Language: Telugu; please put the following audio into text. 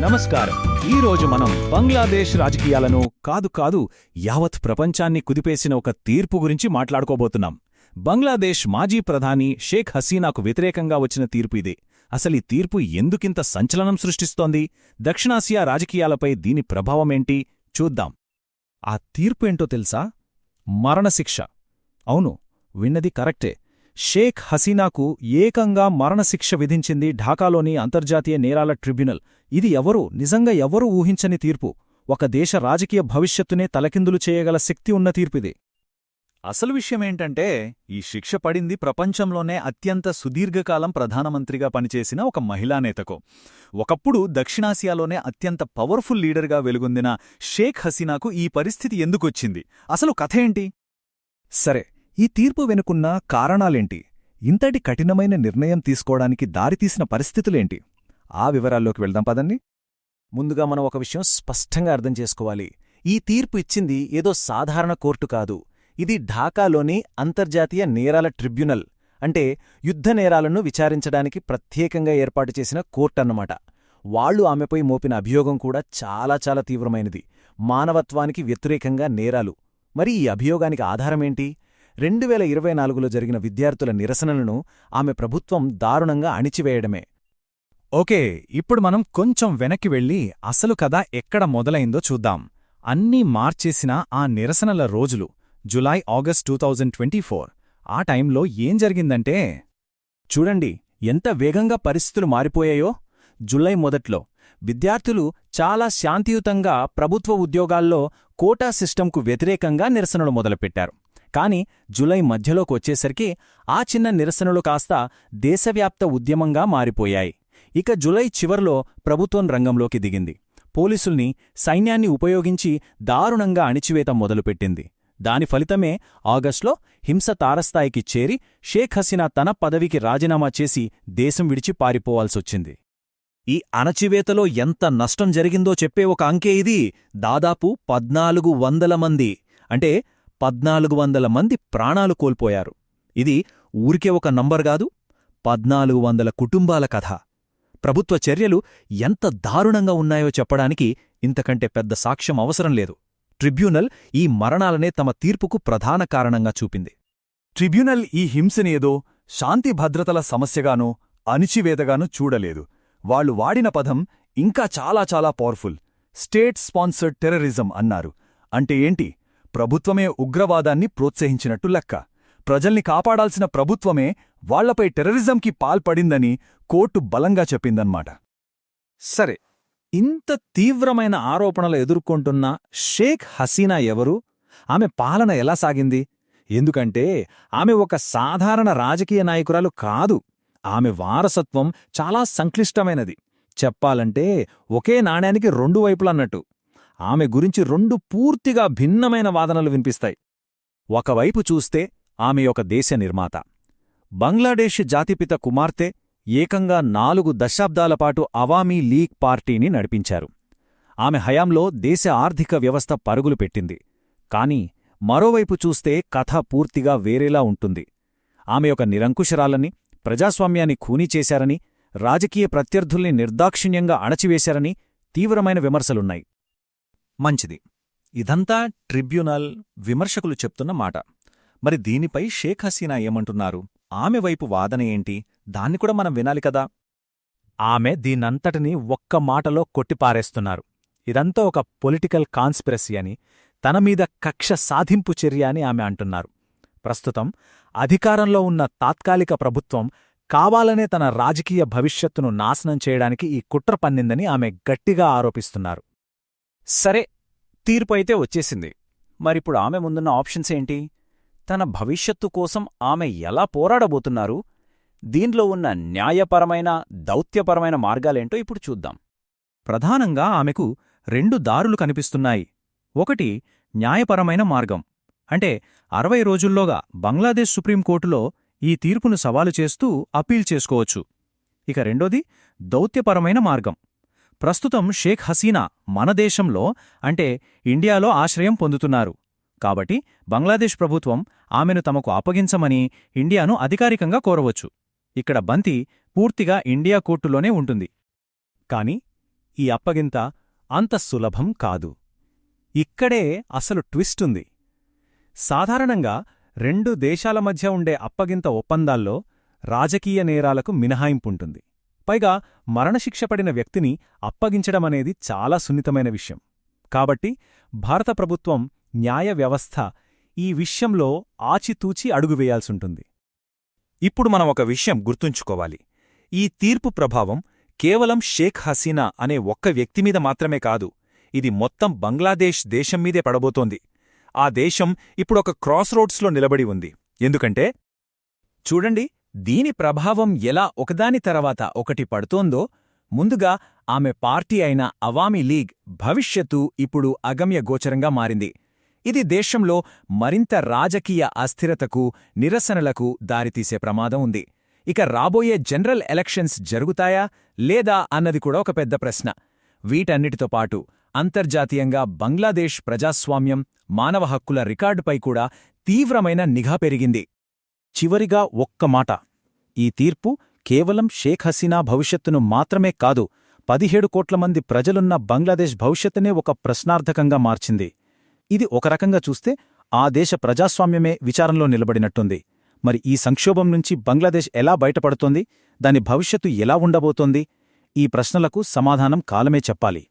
నమస్కారం. ఈ రోజు మనం బంగ్లాదేశ్ రాజకీయాలను కాదు కాదు యావత్ ప్రపంచాన్ని కుదిపేసిన ఒక తీర్పు గురించి మాట్లాడుకోబోతున్నాం. బంగ్లాదేశ్ మాజీ ప్రధాని షేక్ హసీనాకు వ్యతిరేకంగా వచ్చిన తీర్పు ఇదే. అసలు ఈ తీర్పు ఎందుకింత సంచలనం సృష్టిస్తోంది? దక్షిణాసియా రాజకీయాలపై దీని ప్రభావమేంటి? చూద్దాం. ఆ తీర్పు ఏంటో తెలుసా? మరణశిక్ష. అవును విన్నది కరెక్టే. షేక్ హసీనాకు ఏకంగా మరణశిక్ష విధించింది ఢాకాలోని అంతర్జాతీయ నేరాల ట్రిబ్యునల్. ఇది ఎవరూ నిజంగా ఎవరూ ఊహించని తీర్పు. ఒక దేశ రాజకీయ భవిష్యత్తునే తలకిందులు చేయగల శక్తి ఉన్న తీర్పిది. అసలు విషయమేంటంటే ఈ శిక్ష పడింది ప్రపంచంలోనే అత్యంత సుదీర్ఘకాలం ప్రధానమంత్రిగా పనిచేసిన ఒక మహిళా నేతకు. ఒకప్పుడు దక్షిణాసియాలోనే అత్యంత పవర్ఫుల్ లీడర్గా వెలుగొందిన షేక్ హసీనాకు ఈ పరిస్థితి ఎందుకొచ్చింది? అసలు కథ ఏంటి? సరే ఈ తీర్పు వెనుకున్న కారణాలేంటి? ఇంతటి కఠినమైన నిర్ణయం తీసుకోవడానికి దారితీసిన పరిస్థితులేంటి? ఆ వివరాల్లోకి వెళ్దాం పదండి. ముందుగా మనం ఒక విషయం స్పష్టంగా అర్థం చేసుకోవాలి. ఈ తీర్పు ఇచ్చింది ఏదో సాధారణ కోర్టు కాదు. ఇది ఢాకాలోని అంతర్జాతీయ నేరాల ట్రిబ్యునల్ అంటే యుద్ధ నేరాలను విచారించడానికి ప్రత్యేకంగా ఏర్పాటు చేసిన కోర్టన్నమాట. వాళ్ళు ఆమెపై మోపిన అభియోగం కూడా చాలా చాలా తీవ్రమైనది. మానవత్వానికి వ్యతిరేకంగా నేరాలు. మరి ఈ అభియోగానికి ఆధారమేంటి? రెండు వేల ఇరవై నాలుగులో జరిగిన విద్యార్థుల నిరసనలను ఆమె ప్రభుత్వం దారుణంగా అణిచివేయడమే. ఓకే ఇప్పుడు మనం కొంచెం వెనక్కి వెళ్ళి అసలు కథ ఎక్కడ మొదలైందో చూద్దాం. అన్నీ మార్చేసిన ఆ నిరసనల రోజులు July August two thousand twenty four. ఆ టైంలో ఏం జరిగిందంటే చూడండి ఎంత వేగంగా పరిస్థితులు మారిపోయాయో. జులై మొదట్లో విద్యార్థులు చాలా శాంతియుతంగా ప్రభుత్వ ఉద్యోగాల్లో కోటా సిస్టంకు వ్యతిరేకంగా నిరసనలు మొదలుపెట్టారు. కాని జులై మధ్యలోకి వచ్చేసరికి ఆ చిన్న నిరసనలు కాస్త దేశవ్యాప్త ఉద్యమంగా మారిపోయాయి. ఇక జులై చివర్లో ప్రభుత్వం రంగంలోకి దిగింది. పోలీసుల్ని సైన్యాన్ని ఉపయోగించి దారుణంగా అణిచివేత మొదలుపెట్టింది. దాని ఫలితమే ఆగస్టులో హింస తారస్థాయికి చేరి షేక్ హసీనా తన పదవికి రాజీనామా చేసి దేశం విడిచి పారిపోవాల్సొచ్చింది. ఈ అణచివేతలో ఎంత నష్టం జరిగిందో చెప్పే ఒక అంకే ఇది. దాదాపు పద్నాలుగు వందల మంది. అంటే పద్నాలుగు వందల మంది ప్రాణాలు కోల్పోయారు. ఇది ఊరికే ఒక నంబర్ గాదు పద్నాలుగు వందల కుటుంబాల కథ. ప్రభుత్వ చర్యలు ఎంత దారుణంగా ఉన్నాయో చెప్పడానికి ఇంతకంటే పెద్ద సాక్ష్యం అవసరం లేదు. ట్రిబ్యునల్ ఈ మరణాలనే తమ తీర్పుకు ప్రధాన కారణంగా చూపింది. ట్రిబ్యునల్ ఈ హింసనేదో శాంతి భద్రతల సమస్యగానో అణిచివేతగానో చూడలేదు. వాళ్ళు వాడిన పదం ఇంకా చాలా చాలా పవర్ఫుల్. స్టేట్ స్పాన్సర్డ్ టెర్రరిజం అన్నారు. అంటే ఏంటి? ప్రభుత్వమే ఉగ్రవాదాన్ని ప్రోత్సహించినట్టు లెక్క. ప్రజల్ని కాపాడాల్సిన ప్రభుత్వమే వాళ్ళపై టెర్రరిజంకి పాల్పడిందని కోర్టు బలంగా చెప్పిందన్నమాట. సరే ఇంత తీవ్రమైన ఆరోపణలు ఎదుర్కొంటున్న షేక్ హసీనా ఎవరు? ఆమె పాలన ఎలా సాగింది? ఎందుకంటే ఆమె ఒక సాధారణ రాజకీయ నాయకురాలు కాదు. ఆమె వారసత్వం చాలా సంక్లిష్టమైనది. చెప్పాలంటే ఒకే నాణ్యానికి రెండు వైపులన్నట్టు. ఆమె గురించి రెండు పూర్తిగా భిన్నమైన వాదనలు వినిపిస్తాయి. ఒకవైపు చూస్తే ఆమె ఒక దేశ నిర్మాత. బంగ్లాదేశ్ జాతిపిత కుమార్తె ఏకంగా నాలుగు దశాబ్దాలపాటు అవామీ లీగ్ పార్టీని నడిపించారు. ఆమె హయాంలో దేశ ఆర్థిక వ్యవస్థ పరుగులు పెట్టింది. కాని మరోవైపు చూస్తే కథ పూర్తిగా వేరేలా ఉంటుంది. ఆమె ఒక నిరంకుశరాలని ప్రజాస్వామ్యాన్ని ఖూనీ చేశారని రాజకీయ ప్రత్యర్థుల్ని నిర్దాక్షిణ్యంగా అణచివేశారని తీవ్రమైన విమర్శలున్నాయి. మంచిది. ఇదంతా ట్రిబ్యునల్ విమర్శకులు చెప్తున్న మాట. మరి దీనిపై షేక్ హసీనా ఏమంటున్నారు? ఆమె వైపు వాదన ఏంటి? దాన్ని కూడా మనం వినాలి కదా? ఆమె దీనంతటినీ ఒక్క మాటలో కొట్టిపారేస్తున్నారు. ఇదంతా ఒక పొలిటికల్ కాన్స్పిరసీ అని తన మీద కక్ష సాధింపు చర్య అని ఆమె అంటున్నారు. ప్రస్తుతం అధికారంలో ఉన్న తాత్కాలిక ప్రభుత్వం కావాలనే తన రాజకీయ భవిష్యత్తును నాశనం చేయడానికి ఈ కుట్ర పన్నిందని ఆమె గట్టిగా ఆరోపిస్తున్నారు. సరే తీర్పు అయితే వచ్చేసింది. మరిప్పుడు ఆమె ముందున్న ఆప్షన్స్ ఏంటి? తన భవిష్యత్తు కోసం ఆమె ఎలా పోరాడబోతున్నారు? దీనిలో ఉన్న న్యాయపరమైన దౌత్యపరమైన మార్గాలేంటో ఇప్పుడు చూద్దాం. ప్రధానంగా ఆమెకు రెండు దారులు కనిపిస్తున్నాయి. ఒకటి న్యాయపరమైన మార్గం. అంటే అరవై రోజుల్లోగా బంగ్లాదేశ్ సుప్రీంకోర్టులో ఈ తీర్పును సవాలు చేస్తూ అప్పీల్ చేసుకోవచ్చు. ఇక రెండోది దౌత్యపరమైన మార్గం. ప్రస్తుతం షేక్ హసీనా మన దేశంలో అంటే ఇండియాలో ఆశ్రయం పొందుతున్నారు. కాబట్టి బంగ్లాదేశ్ ప్రభుత్వం ఆమెను తమకు అప్పగించమని ఇండియాను అధికారికంగా కోరవచ్చు. ఇక్కడ బంతి పూర్తిగా ఇండియా కోర్టులోనే ఉంటుంది. కాని ఈ అప్పగింత అంత సులభం కాదు. ఇక్కడే అసలు ట్విస్టుంది సాధారణంగా రెండు దేశాల మధ్య ఉండే అప్పగింత ఒప్పందాల్లో రాజకీయ నేరాలకు మినహాయింపుంటుంది పైగా మరణశిక్ష పడిన వ్యక్తిని అప్పగించడమనేది చాలా సున్నితమైన విషయం. కాబట్టి భారత ప్రభుత్వం న్యాయ వ్యవస్థ ఈ విషయంలో ఆచితూచి అడుగువేయాల్సుంటుంది ఇప్పుడు మనం ఒక విషయం గుర్తుంచుకోవాలి. ఈ తీర్పు ప్రభావం కేవలం షేక్ హసీనా అనే ఒక్క వ్యక్తిమీద మాత్రమే కాదు ఇది మొత్తం బంగ్లాదేశ్ దేశం మీదే పడబోతోంది. ఆ దేశం ఇప్పుడొక క్రాస్ రోడ్స్లో నిలబడి ఉంది. ఎందుకంటే చూడండి దీని ప్రభావం ఎలా ఒకదాని తర్వాత ఒకటి పడుతోందో ముందుగా ఆమె పార్టీ అయిన అవామీ లీగ్ భవిష్యత్తు ఇప్పుడు అగమ్యగోచరంగా మారింది. ఇది దేశంలో మరింత రాజకీయ అస్థిరతకు నిరసనలకు దారితీసే ప్రమాదం ఉంది. ఇక రాబోయే జనరల్ ఎలక్షన్స్ జరుగుతాయా లేదా అన్నది కూడా ఒక పెద్ద ప్రశ్న. వీటన్నిటితో పాటు అంతర్జాతీయంగా బంగ్లాదేశ్ ప్రజాస్వామ్యం మానవ హక్కుల రికార్డుపై కూడా తీవ్రమైన నిఘా పెరిగింది. చివరిగా ఒక్క మాట. ఈ తీర్పు కేవలం షేక్ హసీనా భవిష్యత్తును మాత్రమే కాదు పదిహేడు కోట్ల మంది ప్రజలున్న బంగ్లాదేశ్ భవిష్యత్తునే ఒక ప్రశ్నార్థకంగా మార్చింది. ఇది ఒక రకంగా చూస్తే ఆ దేశ ప్రజాస్వామ్యమే విచారంలో నిలబడినట్టుంది. మరి ఈ సంక్షోభం నుంచి బంగ్లాదేశ్ ఎలా బయటపడుతోంది? దాని భవిష్యత్తు ఎలా ఉండబోతోంది? ఈ ప్రశ్నలకు సమాధానం కాలమే చెప్పాలి.